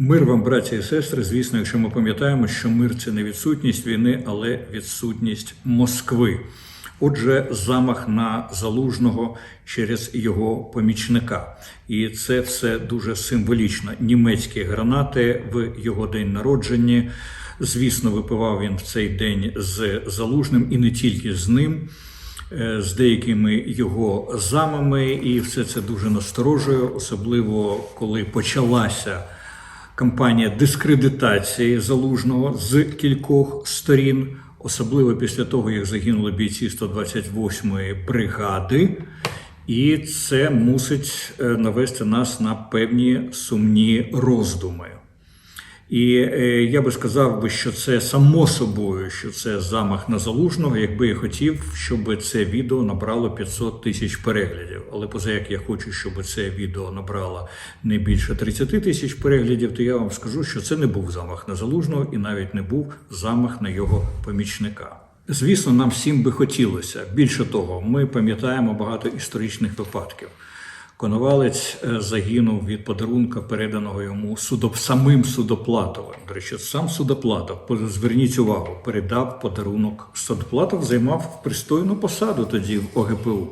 Мир вам, браті і сестри. Звісно, якщо ми пам'ятаємо, що мир це не відсутність війни, але відсутність Москви. Отже, замах на залужного через його помічника, і це все дуже символічно. Німецькі гранати в його день народження. Звісно, випивав він в цей день з залужним і не тільки з ним. е, З деякими його замами, і все це дуже насторожує, особливо коли почалася кампанія дискредитації залужного з кількох сторін, особливо після того, як загинули бійці 128-ї бригади. І це мусить е, навести нас на певні сумні роздуми. І е, я би сказав би, що це само собою, що це замах на залужного, якби я хотів, щоб це відео набрало 500 тисяч переглядів. Але поза як я хочу, щоб це відео набрало не більше 30 тисяч переглядів, то я вам скажу, що це не був замах на залужного і навіть не був замах на його помічника. Звісно, нам всім би хотілося. Більше того, ми пам'ятаємо багато історичних випадків. Коновалець е, загинув від подарунка, переданого йому судоп... самим судоплатовим. До речі, сам судоплатов, зверніть увагу, передав подарунок. Судоплатов займав пристойну посаду тоді в ОГПУ.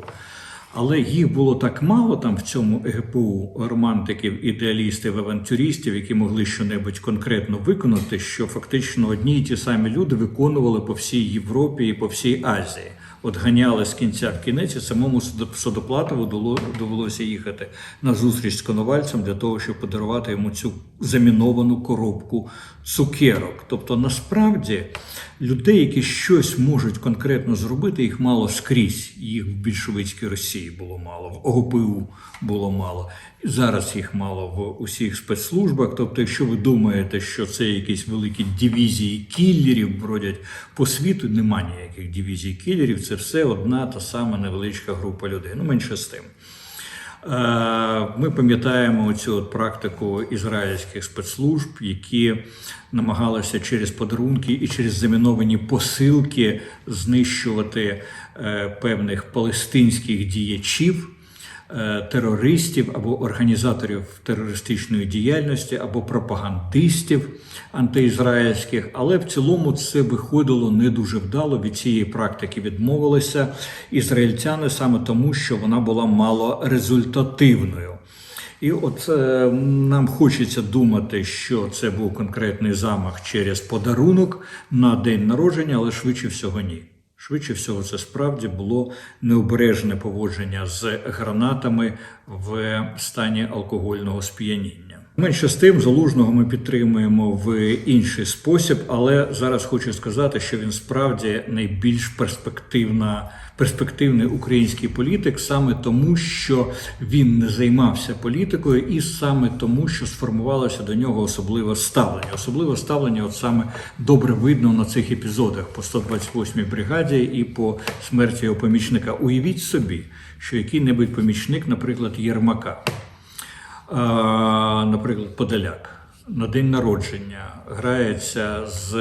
Але їх було так мало там в цьому ЕГПУ романтиків, ідеалістів, авантюристів, які могли щонебудь конкретно виконати, що фактично одні й ті самі люди виконували по всій Європі і по всій Азії. От ганяли з кінця в кінець, і самому доло- довелося їхати на зустріч з Коновальцем для того, щоб подарувати йому цю заміновану коробку цукерок. Тобто, насправді, людей, які щось можуть конкретно зробити, їх мало скрізь. Їх в більшовицькій Росії було мало, в ОГПУ було мало. Зараз їх мало в усіх спецслужбах. Тобто, якщо ви думаєте, що це якісь великі дивізії кіллерів бродять по світу, нема ніяких дивізій кіллерів. Це все одна та сама невеличка група людей. Ну менше з тим. Е, Ми пам'ятаємо цю практику ізраїльських спецслужб, які намагалися через подарунки і через заміновані посилки знищувати е, певних палестинських діячів. Е, Терористів або організаторів терористичної діяльності, або пропагандистів антиізраїльських, але в цілому це виходило не дуже вдало. Від цієї практики відмовилися ізраїльтяни саме тому, що вона була мало результативною. І от е, нам хочеться думати, що це був конкретний замах через подарунок на день народження, але швидше всього ні. Швидше всього, це справді було необережне поводження з гранатами в стані алкогольного сп'яніння. Менше з тим, залужного ми підтримуємо в інший спосіб, але зараз хочу сказати, що він справді найбільш перспективна, перспективний український політик, саме тому, що він не займався політикою, і саме тому, що сформувалося до нього особливе ставлення. Особливе ставлення, от саме добре видно на цих епізодах по 128-й бригаді і по смерті його помічника. Уявіть собі, що який-небудь помічник, наприклад, Єрмака. А, наприклад, Подоляк на день народження грається з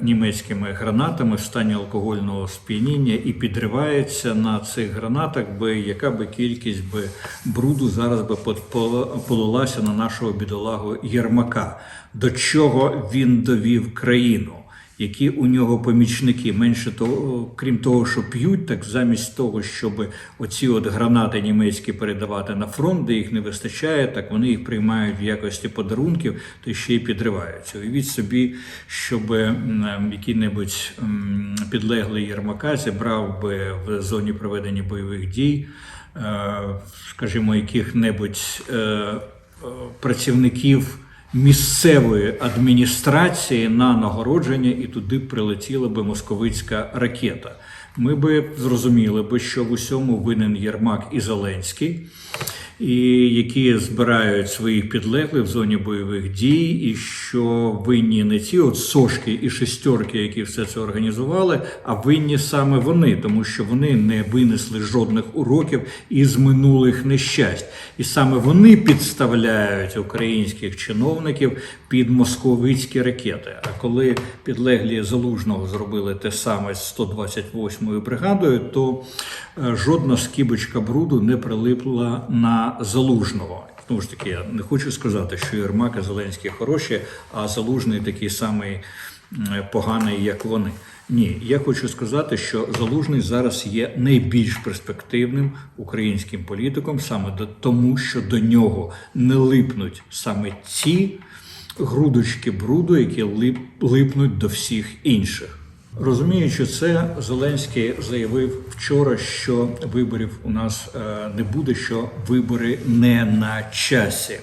німецькими гранатами в стані алкогольного сп'яніння і підривається на цих гранатах, би яка би кількість би бруду зараз би по- по- полилася на нашого бідолагу Єрмака. До чого він довів країну? Які у нього помічники. Менше того, крім того, що п'ють, так замість того, щоб оці от гранати німецькі передавати на фронт, де їх не вистачає, так вони їх приймають в якості подарунків, то ще й підриваються. Уявіть собі, щоб який-небудь підлеглий Єрмака зібрав би в зоні проведення бойових дій, е, скажімо, яких-небудь е, е, працівників місцевої адміністрації на нагородження, і туди прилетіла би московицька ракета. Ми би зрозуміли би, що в усьому винен Єрмак і Зеленський, і які збирають своїх підлеглих в зоні бойових дій, і що винні не ці от сошки і шестерки, які все це організували, а винні саме вони, тому що вони не винесли жодних уроків із минулих нещасть. І саме вони підставляють українських чиновників під московицькі ракети. А коли підлеглі залужного зробили те саме з 128-ю бригадою, то е, жодна скибочка бруду не прилипла на залужного. Знову ж таки, я не хочу сказати, що Єрмак і Зеленський хороші, а Залужний такий самий поганий, як вони. Ні, я хочу сказати, що Залужний зараз є найбільш перспективним українським політиком, саме тому, що до нього не липнуть саме ті грудочки бруду, які лип, липнуть до всіх інших. Розуміючи це, Зеленський заявив вчора, що виборів у нас е, не буде, що вибори не на часі.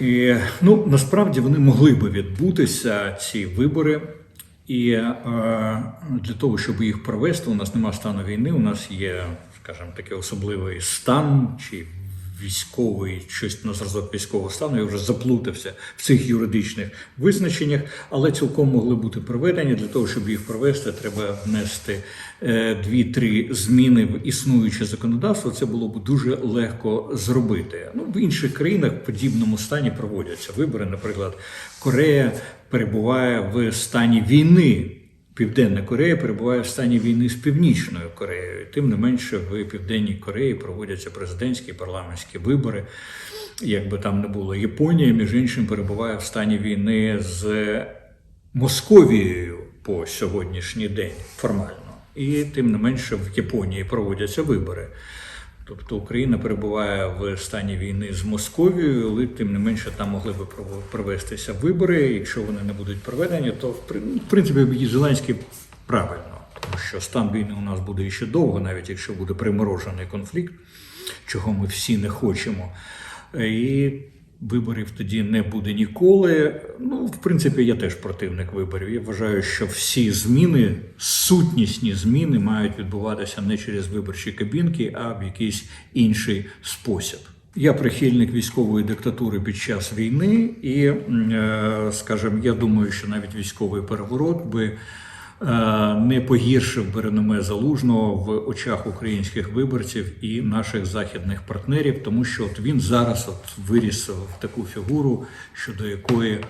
І ну насправді вони могли би відбутися ці вибори. І е, для того, щоб їх провести, у нас немає стану війни. У нас є, скажімо, такий особливий стан чи військовий, щось на зразок військового стану. Я вже заплутався в цих юридичних визначеннях, але цілком могли бути проведені. Для того, щоб їх провести, треба внести е, дві-три зміни в існуюче законодавство. Це було б дуже легко зробити. Ну в інших країнах в подібному стані проводяться вибори. Наприклад, Корея перебуває в стані війни. Південна Корея перебуває в стані війни з Північною Кореєю. Тим не менше, в Південній Кореї проводяться президентські і парламентські вибори. Як би там не було, Японія, між іншим, перебуває в стані війни з Московією по сьогоднішній день формально. І тим не менше в Японії проводяться вибори. Тобто Україна перебуває в стані війни з Московією, але тим не менше там могли би провестися вибори. Якщо вони не будуть проведені, то в принципі Зеленський правильно, тому що стан війни у нас буде ще довго, навіть якщо буде приморожений конфлікт, чого ми всі не хочемо. І виборів тоді не буде ніколи. Ну, в принципі, я теж противник виборів. Я вважаю, що всі зміни, сутнісні зміни, мають відбуватися не через виборчі кабінки, а в якийсь інший спосіб. Я прихильник військової диктатури під час війни, і, е, скажімо, я думаю, що навіть військовий переворот би не погіршив реноме залужного в очах українських виборців і наших західних партнерів, тому що от він зараз от виріс в таку фігуру, щодо якої е,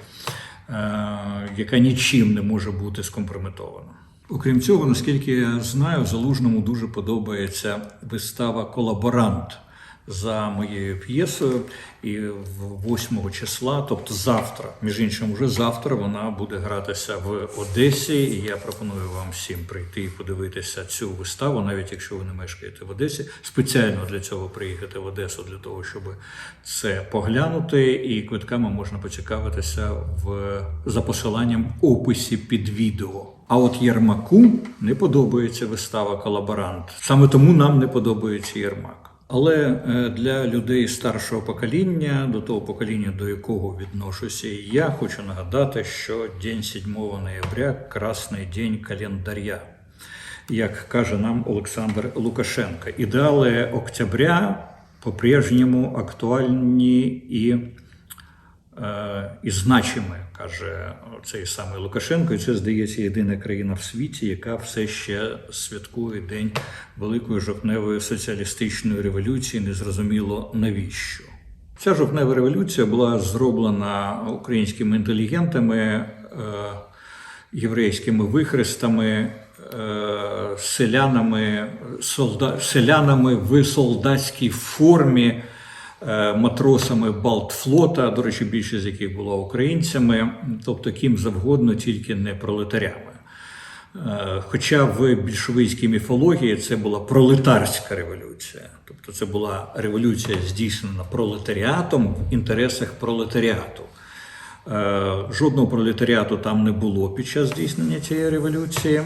яка нічим не може бути скомпрометована. Окрім цього, наскільки я знаю, залужному дуже подобається вистава Колаборант за моєю п'єсою. І в 8 числа, тобто завтра, між іншим, вже завтра вона буде гратися в Одесі. І я пропоную вам всім прийти і подивитися цю виставу, навіть якщо ви не мешкаєте в Одесі. Спеціально для цього приїхати в Одесу, для того, щоб це поглянути. І квитками можна поцікавитися в за посиланням описі під відео. А от Єрмаку не подобається вистава Колаборант. Саме тому нам не подобається Єрмак. Але е, для людей старшого покоління, до того покоління, до якого відношуся я, хочу нагадати, що день 7 ноября красний день календаря, як каже нам Олександр Лукашенко. Ідеали октября по-прежньому актуальні і і значими, каже цей самий Лукашенко. І це, здається, єдина країна в світі, яка все ще святкує День Великої жовтневої соціалістичної революції, незрозуміло навіщо. Ця жовтнева революція була зроблена українськими інтелігентами, е, єврейськими вихрестами, е, селянами, солда, селянами в солдатській формі е, матросами Балтфлота, до речі, більшість з яких була українцями, тобто ким завгодно, тільки не пролетарями. Е, Хоча в більшовицькій міфології це була пролетарська революція, тобто це була революція здійснена пролетаріатом в інтересах пролетаріату. Е, Жодного пролетаріату там не було під час здійснення цієї революції.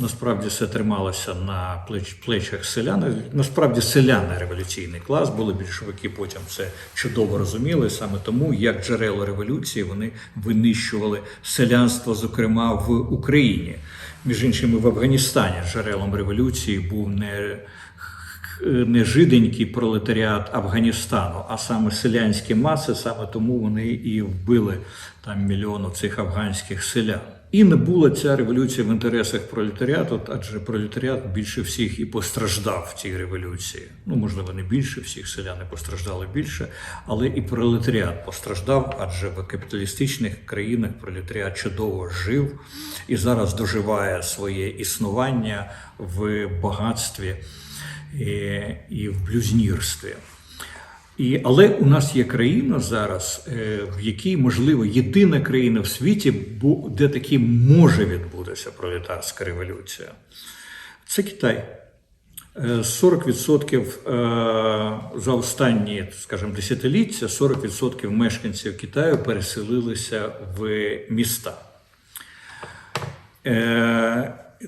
Насправді все трималося на плеч- плечах селян. Насправді селяни революційний клас були більшовики. Потім це чудово розуміли. Саме тому, як джерело революції, вони винищували селянство, зокрема в Україні. Між іншим, в Афганістані джерелом революції був не не жиденький пролетаріат Афганістану, а саме селянські маси, саме тому вони і вбили там мільйону цих афганських селян. І не була ця революція в інтересах пролетаріату, адже пролетаріат більше всіх і постраждав в цій революції. Ну, можливо, не більше всіх селяни постраждали більше, але і пролетаріат постраждав, адже в капіталістичних країнах пролетаріат чудово жив і зараз доживає своє існування в багатстві і, і в блюзнірстві. І, але у нас є країна зараз, е, в якій, можливо, єдина країна в світі, де таки може відбутися пролетарська революція. Це Китай. Е, 40% е, за останні, скажімо, десятиліття 40% мешканців Китаю переселилися в міста.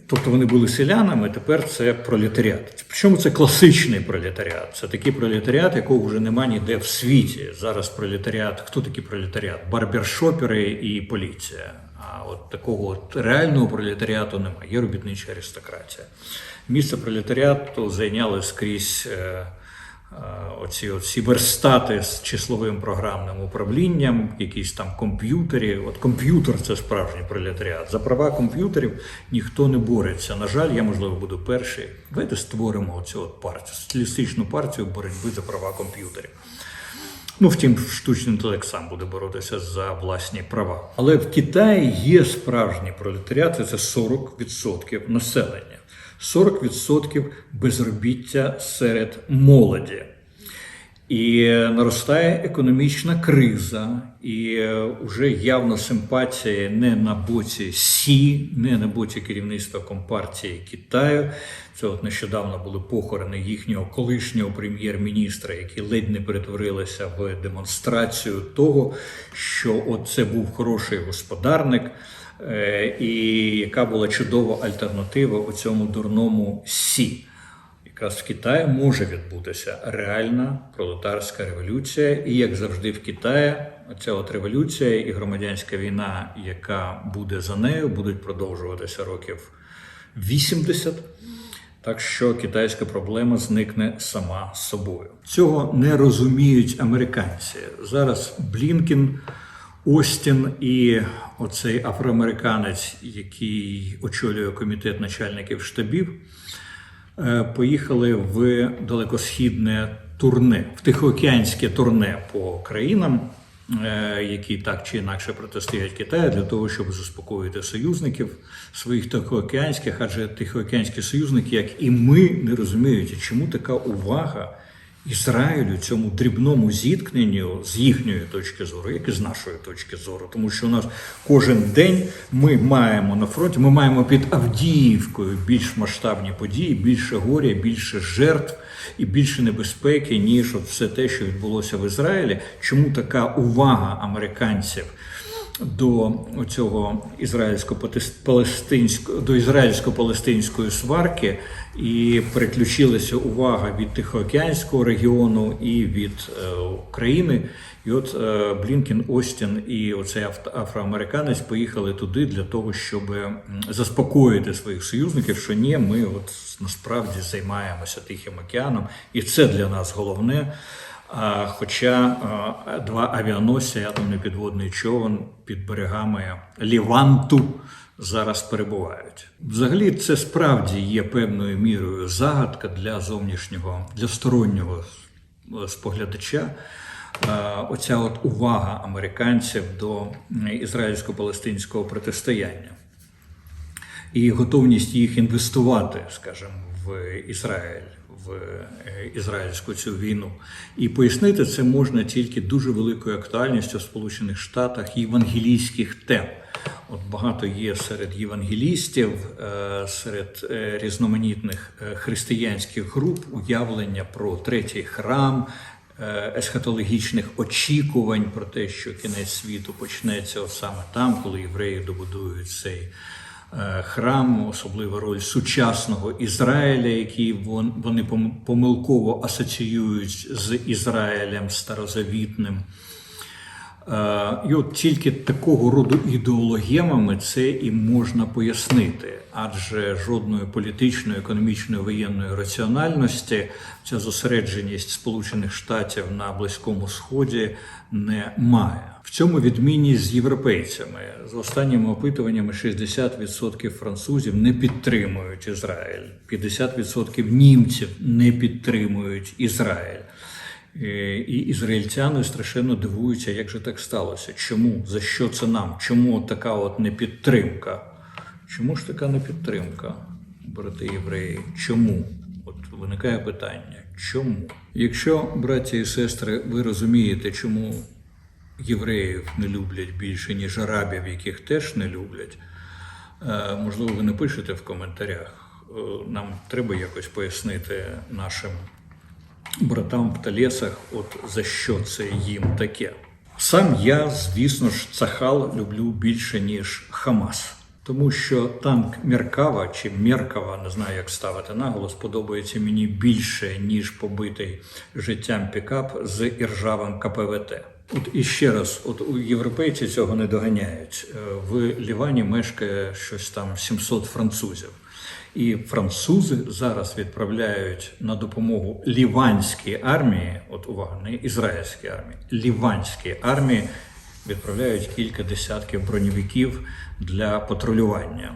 Тобто вони були селянами, тепер це пролетаріат. Причому це класичний пролетаріат. Це такий пролетаріат, якого вже нема ніде в світі. Зараз пролетаріат. Хто такий пролетаріат? Барбершопери і поліція. А от такого от реального пролетаріату немає. Є робітнича аристократія. Місце пролетаріату зайняли скрізь. е, Оці от сіберстати з числовим програмним управлінням, якісь там комп'ютері. От комп'ютер це справжній пролетаріат. За права комп'ютерів ніхто не бореться. На жаль, я можливо буду перший. Давайте створимо оцю от партію, соціалістичну партію боротьби за права комп'ютерів. Ну, втім, штучний інтелект сам буде боротися за власні права. Але в Китаї є справжній пролетаріат, це 40% населення. 40% безробіття серед молоді. І наростає економічна криза, і вже явно симпатія не на боці Сі, не на боці керівництва Компартії Китаю. Це от нещодавно були похорони їхнього колишнього прем'єр-міністра, які ледь не перетворилися в демонстрацію того, що от це був хороший господарник, е, і яка була чудова альтернатива у цьому дурному Сі. Якраз в Китаї може відбутися реальна пролетарська революція, і як завжди в Китаї, ця от революція і громадянська війна, яка буде за нею, будуть продовжуватися років 80. Так що китайська проблема зникне сама собою. Цього не розуміють американці. Зараз Блінкін, Остін і оцей афроамериканець, який очолює комітет начальників штабів, е, поїхали в далекосхідне турне, в тихоокеанське турне по країнам, е, які так чи інакше протистоять Китаю, для того, щоб заспокоїти союзників своїх тихоокеанських, адже тихоокеанські союзники, як і ми, не розуміють, чому така увага. Ізраїлю цьому дрібному зіткненню з їхньої точки зору, як і з нашої точки зору, тому що у нас кожен день ми маємо на фронті, ми маємо під Авдіївкою більш масштабні події, більше горя, більше жертв і більше небезпеки, ніж от все те, що відбулося в Ізраїлі. Чому така увага американців? До цього ізраїльсько-палестинського до ізраїльсько-палестинської сварки і переключилася увага від Тихоокеанського регіону і від е, України. І от е, Блінкін, Остін і оцей афроамериканець поїхали туди для того, щоб заспокоїти своїх союзників, що ні, ми от насправді займаємося Тихим океаном, і це для нас головне. Хоча два авіаносці, атомний підводний човен під берегами Ліванту зараз перебувають. Взагалі, це справді є певною мірою загадка для зовнішнього, для стороннього е, споглядача. Е, Оця от увага американців до ізраїльсько-палестинського протистояння і готовність їх інвестувати, скажімо, в Ізраїль, в е, ізраїльську цю війну. І пояснити це можна тільки дуже великою актуальністю в Сполучених Штатах євангелійських тем. От багато є серед євангелістів, е, серед е, різноманітних християнських груп уявлення про третій храм, есхатологічних очікувань про те, що кінець світу почнеться от саме там, коли євреї добудують цей е, храм, особлива роль сучасного Ізраїля, який вон- вони помилково асоціюють з Ізраїлем старозавітним. Е, І от тільки такого роду ідеологемами це і можна пояснити, адже жодної політичної, економічної, воєнної раціональності ця зосередженість Сполучених Штатів на Близькому Сході не має. В цьому відмінність з європейцями. За останніми опитуваннями 60% французів не підтримують Ізраїль, 50% німців не підтримують Ізраїль. Е, І ізраїльтяни страшенно дивуються, як же так сталося. Чому? За що це нам? Чому така от непідтримка? Чому ж така непідтримка, брати євреї? Чому? От виникає питання, чому? Якщо, браті і сестри, ви розумієте, чому євреїв не люблять більше, ніж арабів, яких теж не люблять, е, можливо, ви напишете в коментарях. Е, Нам треба якось пояснити нашим братам в Талесах, от за що це їм таке. Сам я, звісно ж, Цахал люблю більше, ніж Хамас. Тому що танк Меркава чи Меркава, не знаю, як ставити наголос, подобається мені більше, ніж побитий життям пікап з іржавим КПВТ. От і ще раз, от у європейці цього не доганяють. Е, В Лівані мешкає щось там 700 французів. І французи зараз відправляють на допомогу ліванській армії, от увага, не ізраїльській армії, ліванській армії відправляють кілька десятків броньовиків для патрулювання.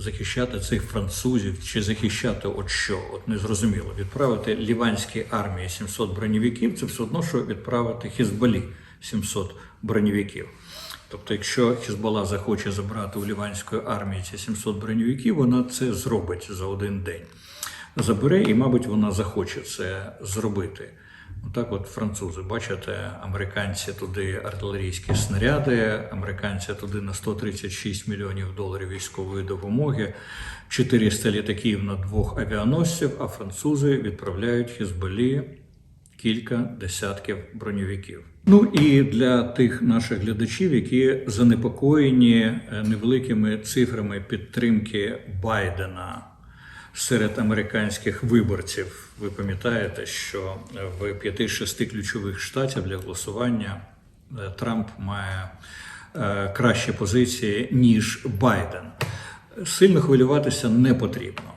Захищати цих французів чи захищати от що? От незрозуміло. Відправити ліванській армії 700 броньовиків це все одно, що відправити Хізбалі 700 броньовиків. Тобто, якщо Хізбалла захоче забрати у ліванської армії ці 700 броньовиків, вона це зробить за один день. Забере, і, мабуть, вона захоче це зробити. Отак, от французи, бачите, американці туди артилерійські снаряди, американці туди на 136 мільйонів доларів військової допомоги, 400 літаків на двох авіаносців, а французи відправляють Хізбалі кілька десятків броньовиків. Ну і для тих наших глядачів, які занепокоєні е, невеликими цифрами підтримки Байдена серед американських виборців. Ви пам'ятаєте, що в 5-6 ключових штатів для голосування е, Трамп має е, кращі позиції, ніж Байден. Сильно хвилюватися не потрібно.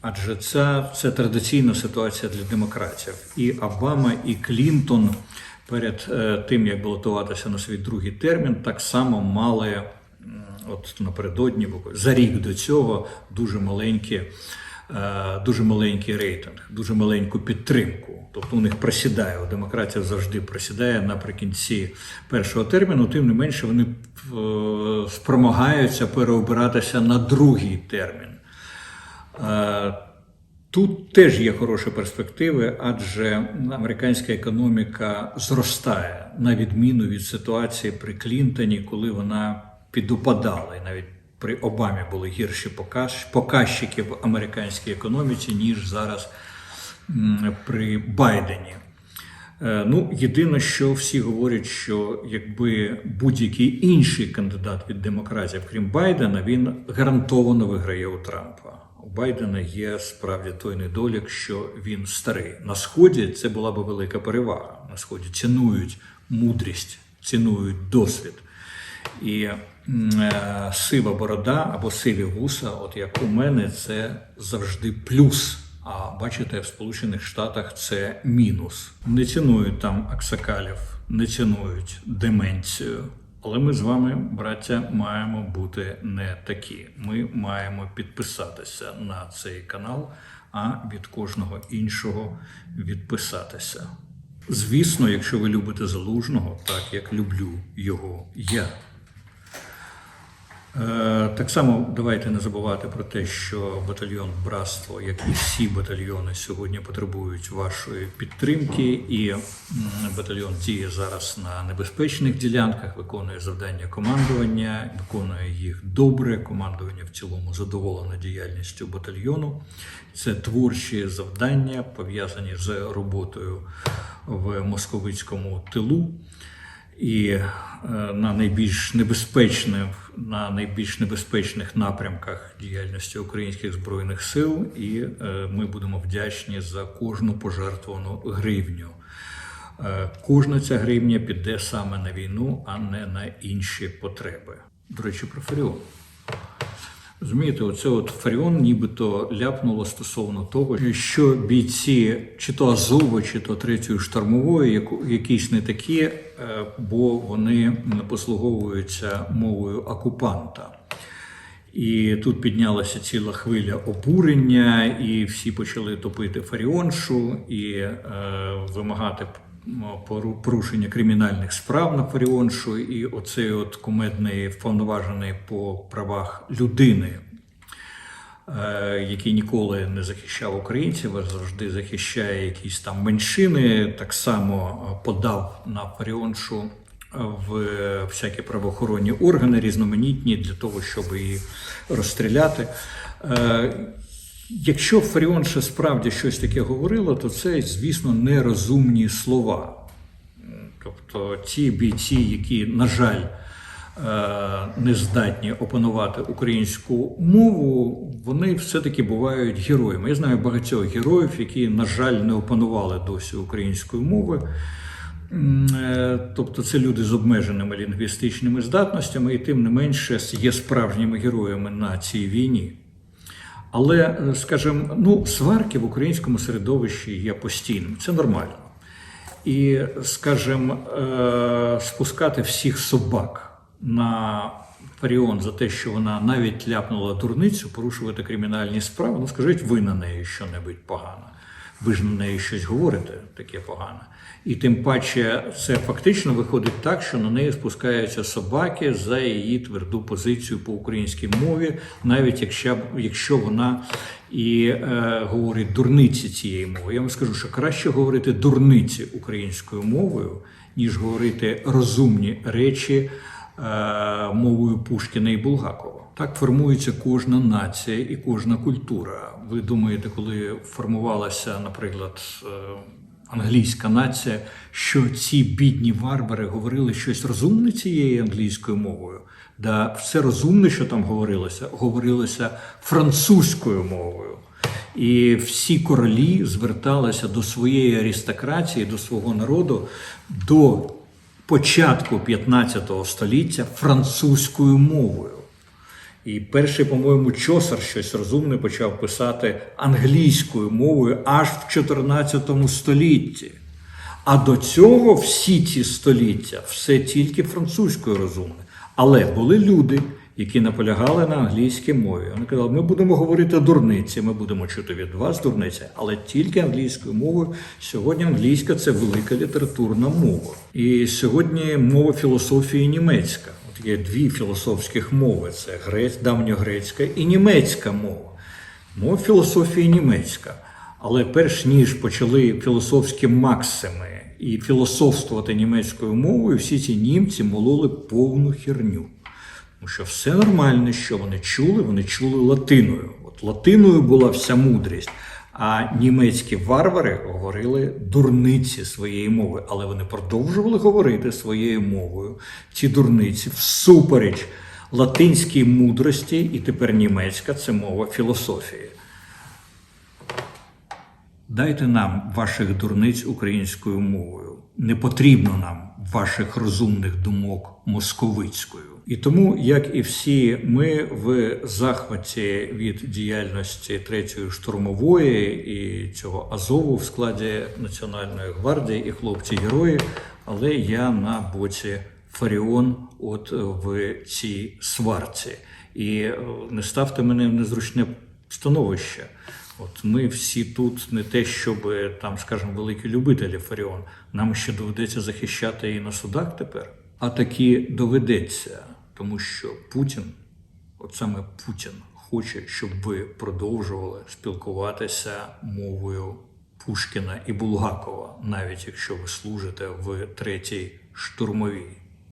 Адже це, це традиційна ситуація для демократів. І Обама, і Клінтон перед е, тим, як балотуватися на свій другий термін, так само мали от напередодні, за рік до цього, дуже маленькі, дуже маленький рейтинг, дуже маленьку підтримку. Тобто у них просідає, у демократів завжди просідає наприкінці першого терміну, тим не менше вони е, спромагаються переобиратися на другий термін. Е, Тут теж є хороші перспективи, адже американська економіка зростає на відміну від ситуації при Клінтоні, коли вона підупадала. І навіть при Обамі були гірші показ- показчики в американській економіці, ніж зараз при Байдені. Е, Ну, єдине, що всі говорять, що якби будь-який інший кандидат від демократів, крім Байдена, він гарантовано виграє у Трампа. У Байдена є справді той недолік, що він старий. На сході це була би велика перевага. На сході цінують мудрість, цінують досвід. І сива борода або сиві вуса, от як у мене, це завжди плюс. А бачите, в Сполучених Штатах це мінус. Не цінують там аксакалів, не цінують деменцію. Але ми з вами, браття, маємо бути не такі. Ми маємо підписатися на цей канал, а від кожного іншого відписатися. Звісно, якщо ви любите залужного, так як люблю його я. Е, Так само давайте не забувати про те, що батальйон Братство, як і всі батальйони, сьогодні потребують вашої підтримки, і батальйон діє зараз на небезпечних ділянках, виконує завдання командування, виконує їх добре. Командування в цілому задоволене діяльністю батальйону. Це творчі завдання, пов'язані з роботою в московицькому тилу. І е, на найбільш небезпечних на найбільш небезпечних напрямках діяльності українських збройних сил, і е, ми будемо вдячні за кожну пожертвовану гривню. Е, Кожна ця гривня піде саме на війну, а не на інші потреби. До речі, про Фаріон. Розумієте, оце от Фаріон нібито ляпнуло стосовно того, що бійці чи то Азову, чи то третьої штурмової, якісь не такі, е, бо вони послуговуються мовою окупанта. І тут піднялася ціла хвиля обурення, і всі почали топити Фаріоншу і е, вимагати порушення кримінальних справ на Фаріоншу. І оцей от кумедний вповноважений по правах людини е, який ніколи не захищав українців, а завжди захищає якісь там меншини, так само е, подав на Фаріоншу в всякі правоохоронні органи різноманітні для того, щоб її розстріляти. Якщо Фаріонша справді щось таке говорила, то це, звісно, нерозумні слова. Тобто ті бійці, які, на жаль, е, не здатні опанувати українську мову, вони все-таки бувають героями. Я знаю багатьох героїв, які, на жаль, не опанували досі української мови. Е, Тобто це люди з обмеженими лінгвістичними здатностями, і тим не менше є справжніми героями на цій війні. Але, е, скажімо, ну, сварки в українському середовищі є постійними, це нормально. І, скажімо, е, спускати всіх собак на Фаріон за те, що вона навіть ляпнула дурницю, порушувати кримінальні справи, ну скажіть ви на неї що-небудь погане. Ви ж на неї щось говорите таке погане. І тим паче це фактично виходить так, що на неї спускаються собаки за її тверду позицію по українській мові, навіть якщо, якщо вона і е, говорить дурниці цієї мови. Я вам скажу, що краще говорити дурниці українською мовою, ніж говорити розумні речі е, мовою Пушкіна і Булгакова. Так формується кожна нація і кожна культура. Ви думаєте, коли формувалася, наприклад, е, англійська нація, що ці бідні варвари говорили щось розумне цією англійською мовою? Да, все розумне, що там говорилося, говорилося французькою мовою. І всі королі зверталися до своєї аристократії, до свого народу до початку 15 століття французькою мовою. І перший, по-моєму, чосар щось розумне почав писати англійською мовою аж в 14 столітті. А до цього всі ці століття все тільки французькою розумне. Але були люди, які наполягали на англійській мові. Вони казали, ми будемо говорити дурниці, ми будемо чути від вас дурниці, але тільки англійською мовою. Сьогодні англійська це велика літературна мова. І сьогодні мова філософії німецька. Є дві філософських мови: це грець, давньогрецька і німецька мова. Мова філософії німецька. Але перш ніж почали філософські максими і філософствувати німецькою мовою, всі ці німці мололи повну херню. Тому що все нормальне, що вони чули, вони чули латиною. От латиною була вся мудрість. А німецькі варвари говорили дурниці своєї мови, але вони продовжували говорити своєю мовою ці дурниці всупереч латинській мудрості, і тепер німецька це мова філософії. Дайте нам ваших дурниць українською мовою. Не потрібно нам ваших розумних думок московицькою. І тому, як і всі, ми в захваті від діяльності третьої штурмової і цього Азову в складі Національної гвардії і хлопці-герої, але я на боці Фаріон, от в цій сварці. І е, не ставте мене в незручне становище. От ми всі тут не те, щоб там, скажімо, великі любителі Фаріон. Нам ще доведеться захищати і на судах тепер. А таки доведеться, тому що Путін, от саме Путін, хоче, щоб ви продовжували спілкуватися мовою Пушкіна і Булгакова, навіть якщо ви служите в третій штурмовій.